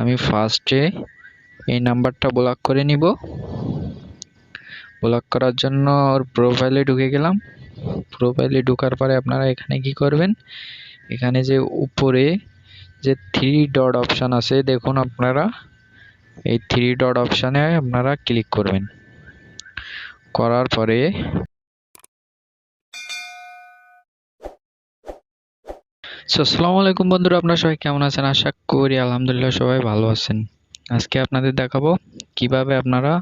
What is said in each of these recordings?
আমি ফার্স্টে এই নাম্বারটা ব্লক করে নিব। ব্লক করার জন্য ওর প্রোফাইলে ঢুকে গেলাম। প্রোফাইলে ঢোকার পরে আপনারা এখানে কি করবেন? এখানে যে উপরে যে থ্রি ডট অপশান আছে, দেখুন আপনারা, এই থ্রি ডট অপশানে আপনারা ক্লিক করবেন। করার পরে সো আসসালামু আলাইকুম বন্ধুরা, আপনারা সবাই কেমন আছেন? আশা করি আলহামদুলিল্লাহ সবাই ভালো আছেন। আজকে আপনাদের দেখাবো কীভাবে আপনারা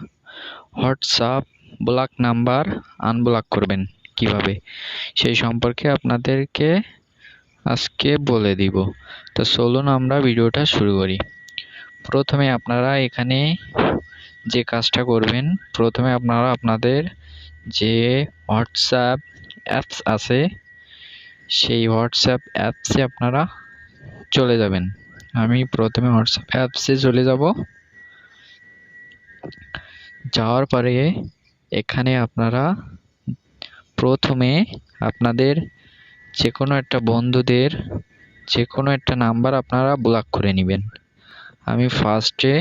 হোয়াটসঅ্যাপ ব্লক নাম্বার আনব্লক করবেন, কীভাবে? সেই সম্পর্কে আপনাদেরকে আজকে বলে দিব। তো চলুন আমরা ভিডিওটা শুরু করি। প্রথমে আপনারা এখানে যে কাজটা করবেন, প্রথমে আপনারা আপনাদের যে হোয়াটসঅ্যাপ অ্যাপস আছে সেই হোয়াটসঅ্যাপ অ্যাপসে আপনারা চলে যাবেন। আমি প্রথমে হোয়াটসঅ্যাপ অ্যাপসে চলে যাব। যাওয়ার পরে এখানে আপনারা প্রথমে আপনাদের যে কোনো একটা বন্ধুদের যে কোনো একটা নাম্বার আপনারা ব্লক করে নেবেন। আমি ফার্স্টে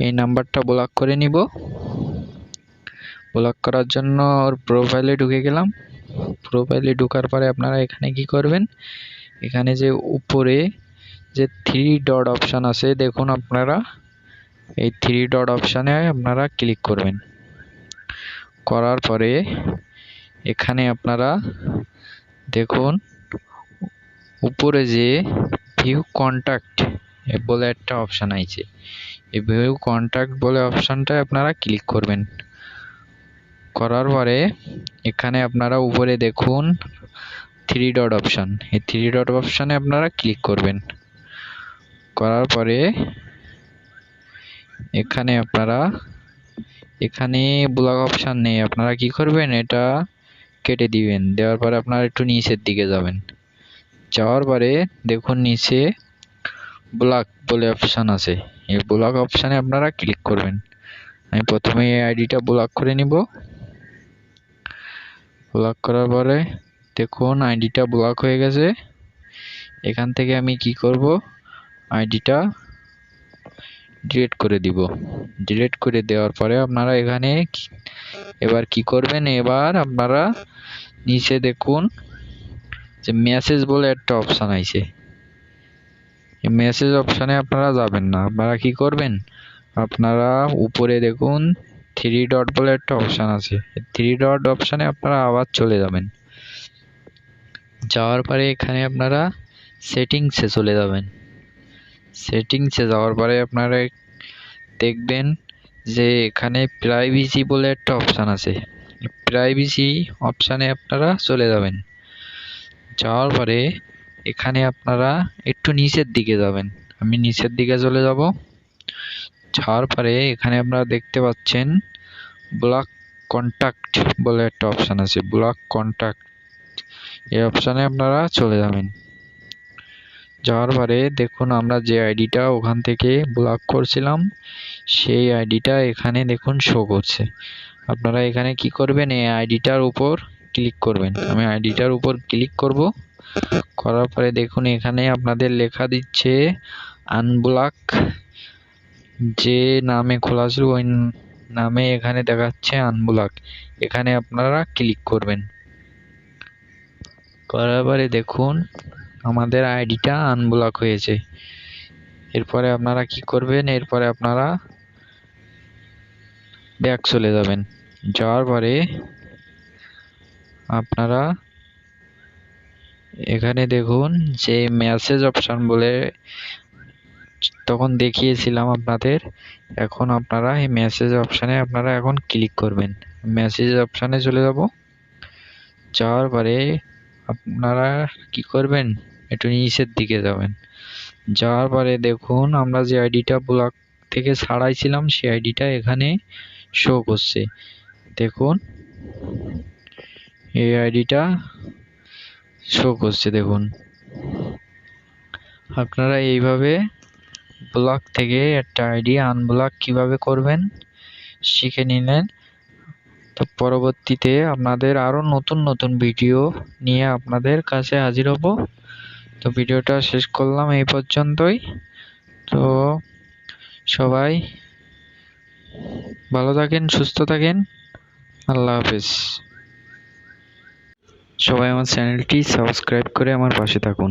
এই নাম্বারটা ব্লক করে নিব। ব্লক করার জন্য ওর প্রোফাইলে ঢুকে গেলাম। প্রোফাইলে ঢোকার পরে আপনারা এখানে কি করবেন? এখানে যে উপরে যে থ্রি ডট অপশান আছে, দেখুন আপনারা, এই থ্রি ডট অপশানে আপনারা ক্লিক করবেন। করার পরে এখানে আপনারা দেখুন, উপরে যে ভিউ কন্ট্যাক্ট বলে একটা অপশান আছে এই ভিউ কন্ট্যাক্ট বলে অপশানটায় আপনারা ক্লিক করবেন। করার পরে এখানে আপনারা উপরে দেখুন থ্রি ডট অপশান এই থ্রি ডট অপশানে আপনারা ক্লিক করবেন। করার পরে এখানে আপনারা, এখানে ব্লক অপশান নেই। আপনারা কি করবেন? এটা কেটে দিবেন। দেওয়ার পরে আপনারা একটু নিচের দিকে যাবেন। যাওয়ার পরে দেখুন নিচে ব্লক বলে অপশান আছে। এই ব্লক অপশানে আপনারা ক্লিক করবেন। আমি প্রথমে এই আইডিটা ব্লক করে নিব। ব্লক করার পরে দেখুন আইডিটা ব্লক হয়ে গেছে। এখান থেকে আমি কি করব? আইডিটা ডিলিট করে দিব। ডিলিট করে দেওয়ার পরে আপনারা এখানে এবার কি করবেন? এবার আপনারা নিচে দেখুন যে মেসেজ বলে একটা অপশান আছে এই মেসেজ অপশানে আপনারা যাবেন না। আপনারা কি করবেন? আপনারা উপরে দেখুন থ্রি ডট বলে একটা অপশান আছে। থ্রি ডট অপশানে আপনারা আবার চলে যাবেন। যাওয়ার পরে এখানে আপনারা সেটিংসে চলে যাবেন। সেটিংসে যাওয়ার পরে আপনারা দেখবেন যে এখানে প্রাইভেসি বলে একটা অপশান আছে। প্রাইভেসি অপশানে আপনারা চলে যাবেন। যাওয়ার পরে এখানে আপনারা একটু নিচের দিকে যাবেন। আমি নিচের দিকে চলে যাব। যাওয়ার পরে এখানে আপনারা দেখতে পাচ্ছেন ব্লক কন্ট্যাক্ট বলে একটা অপশান আছে ব্লক কন্ট্যাক্ট এই অপশানে আপনারা চলে যাবেন। যাওয়ার পরে দেখুন আমরা যে আইডিটা ওখান থেকে ব্লক করছিলাম, সেই আইডিটা এখানে দেখুন শো করছে। আপনারা এখানে কি করবেন, এই আইডিটার উপর ক্লিক করবেন। আমি আইডিটার উপর ক্লিক করব, করার পরে দেখুন এখানে আপনাদের লেখা দিচ্ছে আনব্লক যে নামে খোলা ছিল, ওই নামে এখানে দেখাচ্ছে আনব্লক এখানে আপনারা ক্লিক করবেন। করার পরে দেখুন, আমাদের আইডিটা আনব্লক হয়েছে। এরপরে আপনারা কি করবেন, এরপরে আপনারা ব্যাক চলে যাবেন। যাওয়ার পরে আপনারা এখানে দেখুন যে মেসেজ অপশান বলে তখন দেখিয়েছিলাম আপনাদের। এখন আপনারা এই মেসেজ অপশানে আপনারা এখন ক্লিক করবেন। মেসেজ অপশানে চলে যাব। যাওয়ার পরে আপনারা কি করবেন? একটু নিচের দিকে যাবেন। যাওয়ার পরে দেখুন, আমরা যে আইডিটা ব্লক থেকে ছাড়াইছিলাম, সেই আইডিটা এখানে শো করছে। দেখুন, এই আইডিটা শো করছে, দেখুন। আপনারা এইভাবে ব্লক থেকে একটা আইডি আনব্লক কীভাবে করবেন, শিখে নিলেন। তো পরবর্তীতে আপনাদের আরও নতুন নতুন ভিডিও নিয়ে আপনাদের কাছে হাজির হব। তো ভিডিওটা শেষ করলাম এই পর্যন্তই। তো সবাই ভালো থাকেন, সুস্থ থাকেন। আল্লাহ হাফেজ। সবাই আমার চ্যানেলটি সাবস্ক্রাইব করে আমার পাশে থাকুন।